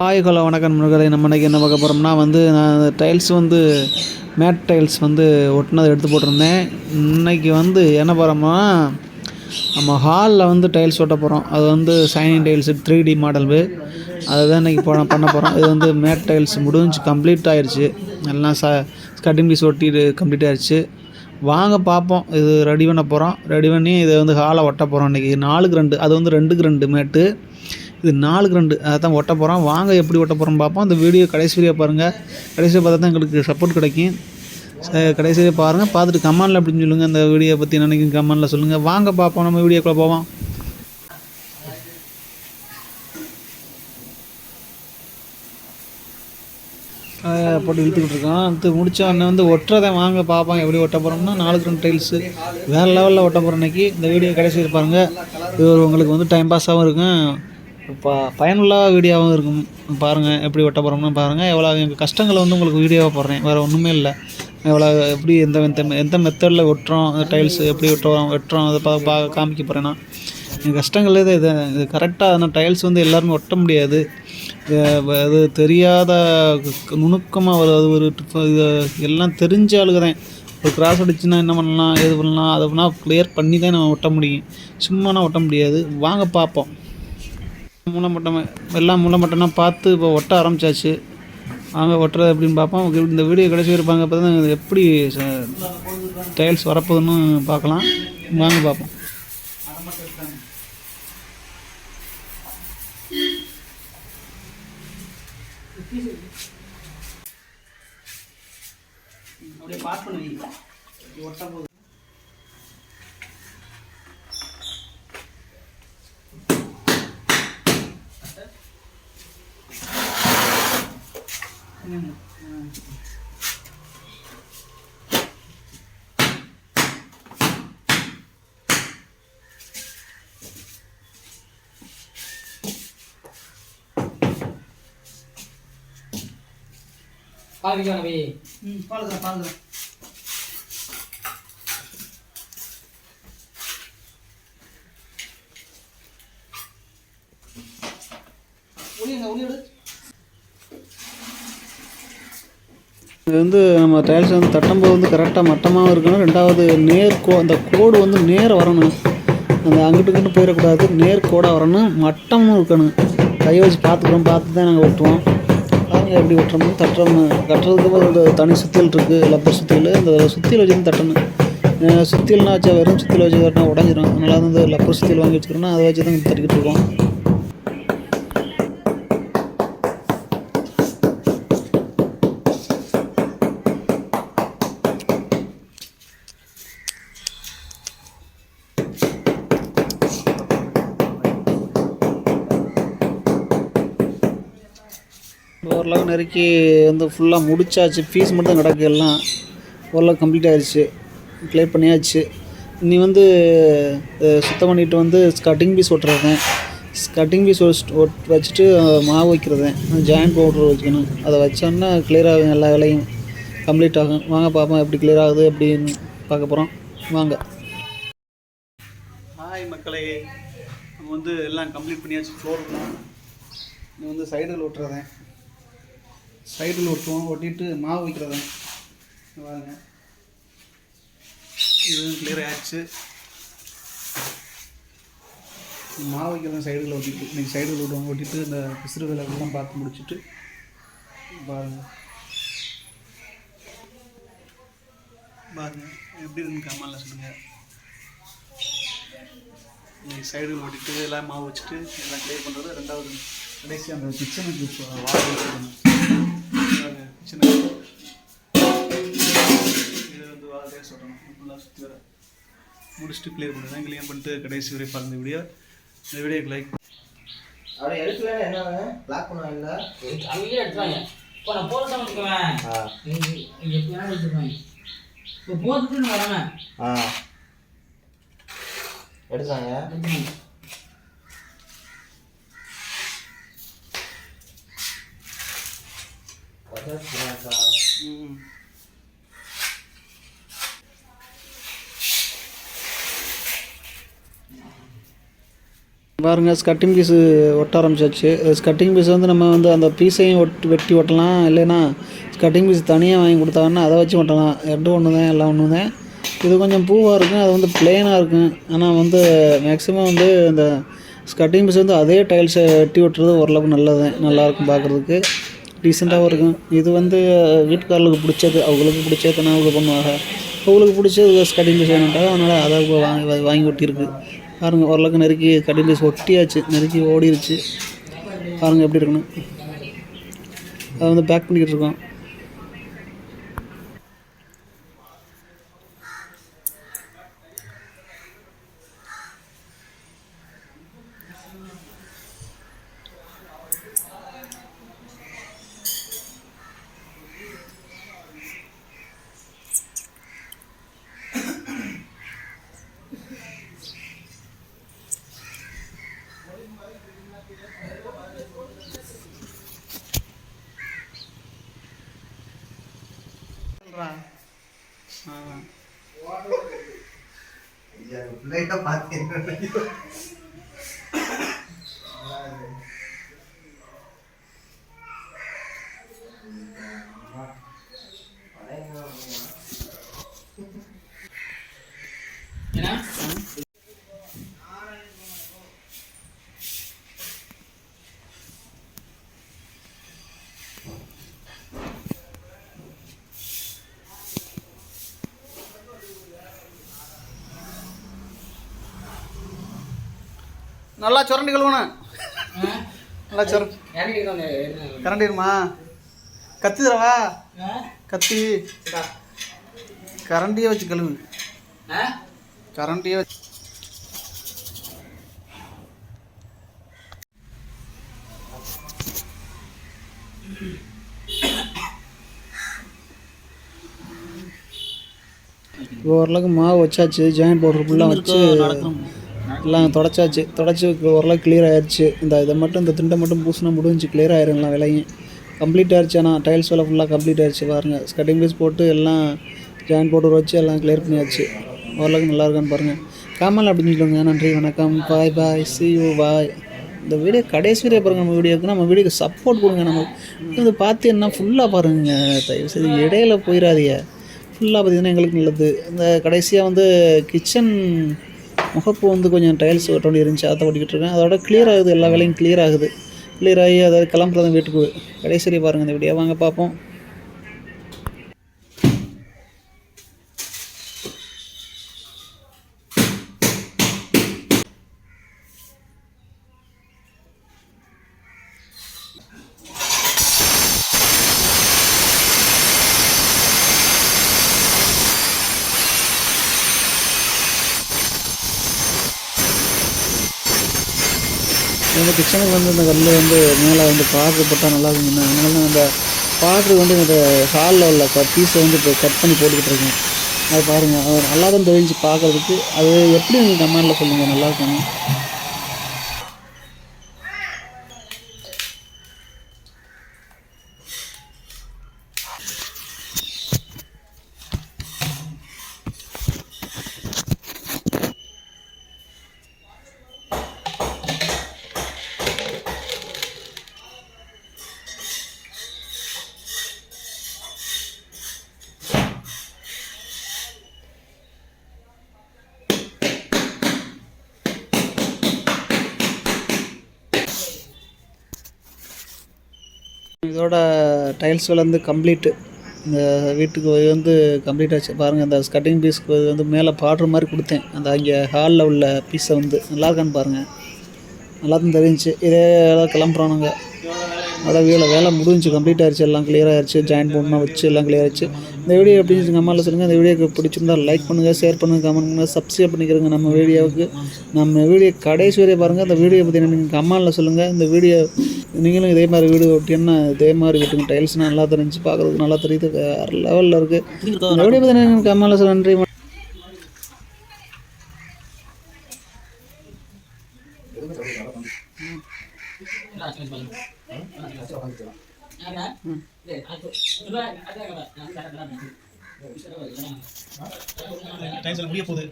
Hi hello வணக்கம் நண்பர்களே நம்ம இன்றைக்கி என்ன பார்க்க போகிறோம்னா வந்து நான் டைல்ஸ் வந்து மேட் டைல்ஸ் வந்து ஒட்டினதை எடுத்து போட்டிருந்தேன். இன்னைக்கு வந்து என்ன போகிறோம்னா நம்ம ஹாலில் வந்து டைல்ஸ் ஒட்ட போகிறோம் அது வந்து shining tiles three D model அதுதான் இன்றைக்கி போ பண்ண போகிறோம் இது வந்து மேட் டைல்ஸ் முடிஞ்சு கம்ப்ளீட் ஆயிடுச்சு எல்லாம் ச கட்டிங் பீஸ் ஒட்டிட்டு கம்ப்ளீட் ஆயிடுச்சு வாங்க பார்ப்போம். இது ரெடி பண்ண போகிறோம் ரெடி பண்ணி இதை வந்து ஹாலை ஒட்ட போகிறோம் இன்றைக்கி நாலுக்கு ரெண்டு அது வந்து ரெண்டுக்கு ரெண்டு மேட்டு இது நாலுக்கு ரெண்டு. அதை தான் ஒட்ட போகிறோம் வாங்க எப்படி ஒட்ட போகிறோம் பார்ப்போம். அந்த வீடியோ கடைசி வீடியோ பாருங்கள் கடைசியாக பார்த்தா தான் எங்களுக்கு சப்போர்ட் கிடைக்கும். ச- கடைசியாக பாருங்கள் பார்த்துட்டு கமெண்டில் அப்படின்னு சொல்லுங்கள் அந்த வீடியோ பற்றி நினைக்கும் கமெண்டில் சொல்லுங்கள் வாங்க பார்ப்போம். நம்ம வீடியோக்குள்ளே போவோம். போட்டு இழுத்துக்கிட்டு இருக்கோம் அடுத்து முடித்த உடனே வந்து ஒட்டுறதை வாங்க பார்ப்போம். எப்படி ஒட்ட போகிறோம்னா நாலுக்கு ரெண்டு டைல்ஸு வேறு லெவலில் ஒட்ட போகிறோம் அன்னைக்கு இந்த வீடியோ கடைசி பாருங்கள் இது ஒரு உங்களுக்கு வந்து டைம் பாஸாகவும் இருக்கும். இப்போ பயனுள்ள வீடியோவும் இருக்கும். பாருங்கள் எப்படி ஒட்ட போகிறோம்னு பாருங்கள் எவ்வளோ எங்கள் கஷ்டங்களை வந்து உங்களுக்கு வீடியோவாக போடுறேன். வேறு ஒன்றுமே இல்லை. எவ்வளோ எப்படி எந்த எந்த எந்த மெத்தடில் ஒட்டுறோம் டைல்ஸ் எப்படி வெட்டுறோம் வெட்டுறோம் அதை பா பா காமிக்க போகிறேன்னா எங்கள் கஷ்டங்கள் இது இது இது கரெக்டாக அந்த டைல்ஸ் வந்து எல்லாருமே ஒட்ட முடியாது. அது தெரியாத நுணுக்கமாக ஒரு அது ஒரு எல்லாம் தெரிஞ்ச ஆளுக்கு தான் ஒரு கிராஸ் அடிச்சுன்னா என்ன பண்ணலாம் எது பண்ணலாம் அதை பண்ணால் க்ளியர் பண்ணி தான் நம்ம ஒட்ட முடியும். சும்மானா ஒட்ட முடியாது. வாங்க பார்ப்போம் மூலமட்டம் எல்லாம் மூலமட்டம்னா பார்த்து இப்போ ஒட்ட ஆரம்பிச்சாச்சு. வாங்க ஒட்டுறது அப்படின்னு பார்ப்போம். இந்த வீடியோ கடைசி இருப்பாங்க அப்போ தான் எப்படி டைல்ஸ் வரப்போகுதுன்னு பார்க்கலாம். வாங்க பார்ப்போம். அப்படியே பாஸ் ஒட்ட போகுது. பாவிக்கா நபி ம் பாருங்க பாருங்க. ஒளியுங்க ஒளியோடு இது வந்து நம்ம டைல்ஸ் வந்து தட்டும்போது வந்து கரெக்டாக மட்டமாகவும் இருக்கணும். ரெண்டாவது நேர் கோ அந்த கோடு வந்து நேர வரணும். அந்த அங்கிட்டு இங்கிட்டு போயிடக்கூடாது. நேர் கோடாக வரணும். மட்டமும் இருக்கணும். கை வச்சு பார்த்துக்கிறோம் பார்த்து தான் நாங்கள் ஒட்டுவோம். பாருங்க எப்படி ஒட்டுறோம் தட்டணும் கட்டுறதுக்கு ஒரு தனி சுத்தியல் இருக்குது லப்பர் சுத்தியல். அந்த சுத்தியல் வச்சு தட்டணும். சுத்தியல்னா வச்சா வெறும் சுத்தியல் வச்சு தட்டினா உடஞ்சிரும். அதனால் வந்து லப்பர் சுத்தியல் வாங்கி வச்சுக்கிறோன்னா அதை வச்சு தான் தட்டிக்கிட்டு இருக்கோம். ஓரளவு நெருக்கி வந்து ஃபுல்லாக முடிச்சாச்சு. ஃபீஸ் மட்டும் கிடக்கு எல்லாம். ஓரளவு கம்ப்ளீட் ஆகிடுச்சு க்ளியர் பண்ணியாச்சு. நீ வந்து சுத்தம் பண்ணிட்டு வந்து கட்டிங் பீஸ் ஒட்டுறதேன் கட்டிங் பீஸ் வச்சுட்டு மாவு வைக்கிறதேன் ஜாயிண்ட் பவுடர் வைக்கணும். அதை வச்சோன்னா கிளியர் ஆகும். எல்லா வேலையும் கம்ப்ளீட் ஆகும். வாங்க பார்ப்போம் எப்படி கிளியர் ஆகுது அப்படின்னு பார்க்க போகிறோம் வாங்க. ஹாய் மக்களே. நம்ம வந்து எல்லாம் கம்ப்ளீட் பண்ணியாச்சு ஃப்ளோர் நீ வந்து சைடில் ஒட்டுறதேன் சைடில் ஒட்டுவோம் ஒட்டிட்டு மாவு வைக்கிறதா? வாங்க இதுவும் கிளியர் ஆயிடுச்சு. மாவு வைக்கிறதா சைடில் ஒட்டிட்டு இன்றைக்கி சைடில் விடுவோம் ஒட்டிட்டு இந்த பிசுறு விளக்கெல்லாம் பார்த்து முடிச்சுட்டு பாருங்க. பாருங்க எப்படி இருக்குன்னு கமாலில் சொல்லுங்கள் இன்னைக்கு சைடு ஓட்டிட்டு எல்லாம் மாவு வச்சுட்டு எல்லாம் கிளியர் பண்ணுறது ரெண்டாவது கடைசி அந்த கிச்சனுக்கு வாடகை இது வந்து சொல்லணும். ஃபுல்லாக சுற்றி வர. முடிச்சுட்டு க்ளியர் பண்ணுறேன் க்ளியர் பண்ணிட்டு கடைசி வரை பாருங்க வீடியோ இந்த வீடியோக்கு லைக் அவரை எடுக்கல என்ன பிளாக் பண்ண இல்ல அங்கேயே எடுத்துவாங்க இப்போ நான் வச்சுக்குவேன் ஆ. இங்கே எப்படி வேணாலும் வச்சுக்குவேன் இப்போ நான் வரேன். ஆ. எடுத்தாங்க எடுத்துக்கோங்க. ம் பாருங்கள் ஸ்கட்டிங் பீஸு ஒட்ட ஆரம்பிச்சாச்சு. ஸ்கட்டிங் பீஸ் வந்து நம்ம வந்து அந்த பீஸையும் ஒட்டி வெட்டி ஒட்டலாம். இல்லைன்னா ஸ்கட்டிங் பீஸ் தனியாக வாங்கி கொடுத்தாங்கன்னா அதை வச்சு ஒட்டலாம். ரெண்டும் ஒன்று தான் எல்லாம் ஒன்று தான் இது கொஞ்சம் பூவாக இருக்கும் அது வந்து பிளெயினாக இருக்கும். ஆனால் வந்து மேக்ஸிமம் வந்து இந்த ஸ்கட்டிங் பீஸ் வந்து அதே டைல்ஸை வெட்டி ஒட்டுறது ஓரளவுக்கு நல்லது நல்லாயிருக்கும் பார்க்குறதுக்கு டீசெண்டாகவும் இருக்கும். இது வந்து வீட்டுக்காரர்களுக்கு பிடிச்சது அவங்களுக்கு பிடிச்சது நான் அவங்க பண்ணுவாங்க அவங்களுக்கு பிடிச்சது ஸ்கட்டிங் பீஸ் வேணுன்றாங்க அதனால் அதை வாங்கி வாங்கி ஒட்டியிருக்கு. பாருங்கள் ஓரளவுக்கு நெருக்கி கட்டிங் ஒட்டியாச்சு நெருக்கி ஓடிருச்சு. பாருங்கள் எப்படி இருக்குன்னு அதை வந்து பேக் பண்ணிக்கிட்டு இருக்கோம். का बात करना நல்லா சுரண்டி கழுவணும் ஆ? நல்லா சுர? கரண்டிடுமா கத்தி தரவா? கத்தி. கரண்டியே வச்சு கழுவு? கரண்டியே வச்சு ஓரளவுக்கு மாவு வச்சாச்சு ஜாயிண்ட் பவுடர் ஃபுல்லாக வச்சு எல்லாம் தொடச்சாச்சு. தொடச்சி ஓரளவுக்கு கிளியர் ஆயிடுச்சு இந்த இதை மட்டும் இந்த திண்டை மட்டும் பூசினா முடிஞ்சு கிளியர் ஆயிரும் எல்லாம் விலையும். கம்ப்ளீட் ஆயிடுச்சு ஆனால் டைல்ஸ் வேலை ஃபுல்லாக கம்ப்ளீட் ஆயிடுச்சு பாருங்கள் ஸ்கட்டிங் பீஸ் போட்டு எல்லாம் ஜாயின் போட்டு வச்சு எல்லாம் கிளியர் பண்ணியாச்சு. ஓரளவுக்கு நல்லா இருக்கான்னு பாருங்கள் காமல் அப்படின்னு சொல்லுங்க நன்றி வணக்கம். பாய் பாய் சி யூ பாய் இந்த வீடியோ கடைசி வரை பாருங்கள் நம்ம வீடியோக்கு நம்ம வீடியோக்கு சப்போர்ட் கொடுங்க நம்ம. இது பார்த்து என்ன ஃபுல்லாக பாருங்க. தயவு செய்து இடையில போயிடாதீங்க. ஃபுல்லாக பார்த்தீங்கன்னா எங்களுக்கு நல்லது. இந்த கடைசியாக வந்து கிச்சன் முகப்பு வந்து கொஞ்சம் டைல்ஸ் ஒட்டோண்டி இருந்துச்சு அதை ஒட்டிக்கிட்டு இருக்கேன். அதோட கிளியர் ஆகுது எல்லா வேலையும் கிளியர் ஆகுது. கிளியர் ஆகி அதாவது கிளம்புறது வீட்டுக்கு கடைசி பாருங்கள் இந்த வீடியோ வாங்க பார்ப்போம் இந்த கிச்சனுக்கு வந்து இந்த கல் வந்து மேலே வந்து பாட்ரு போட்டால் நல்லா இருக்குங்க அதனால தான் அந்த பாட்ரு வந்து இந்த ஹாலில் உள்ள பீஸை வந்து இப்போ கட் பண்ணி போட்டுக்கிட்டு இருக்கேன். அது பாருங்கள் அது நல்லா தான் தெரிஞ்சு பார்க்குறதுக்கு. அது எப்படி நீங்கள் கமெண்டில் சொல்லுங்கள் நல்லா இதோட டைல்ஸ் வேலை வந்து கம்ப்ளீட்டு இந்த வீட்டுக்கு வந்து கம்ப்ளீட் ஆச்சு. பாருங்கள் அந்த கட்டிங் பீஸ்க்கு வந்து மேலே பாடுற மாதிரி கொடுத்தேன். அந்த அங்கே ஹாலில் உள்ள பீஸை வந்து. நல்லா இருக்கான்னு பாருங்கள் நல்லா தான் தெரிஞ்சுச்சு. இதே எல்லாம் கிளம்புறானுங்க. அதோட வேலை வேலை முடிஞ்சு கம்ப்ளீட் ஆயிடுச்சு எல்லாம் கிளியர் ஆயிடுச்சு ஜாயின் பண்ணால் வச்சு எல்லாம் கிளியர் ஆயிடுச்சு இந்த வீடியோ எப்படி எங்கள் அம்மாவில் சொல்லுங்கள் இந்த வீடியோக்கு பிடிச்சிருந்தால் லைக் பண்ணுங்கள் ஷேர் பண்ணுங்கள் கமெண்ட் பண்ணுங்கள் சப்ஸ்கிரைப் பண்ணிக்கிறோங்க நம்ம வீடியோவுக்கு நம்ம வீடியோ கடைசி வரையும் பாருங்கள் அந்த வீடியோ பற்றி நீங்கள் அம்மாவில் சொல்லுங்கள் இந்த வீடியோ நீங்களும் இதே மாதிரி வீடு ஒட்டினா இதே மாதிரி வீட்டுங்க. டைல்ஸ்னால் நல்லா தெரிஞ்சு பார்க்குறதுக்கு நல்லா தெரியுது. வேறு லெவலில் இருக்குது இந்த வீடியோ பற்றி நீங்கள் அம்மாவில் சொல்ல நன்றி. யாரா? டேய், அது- இது அதான் கடை. நான் முடிய போகுது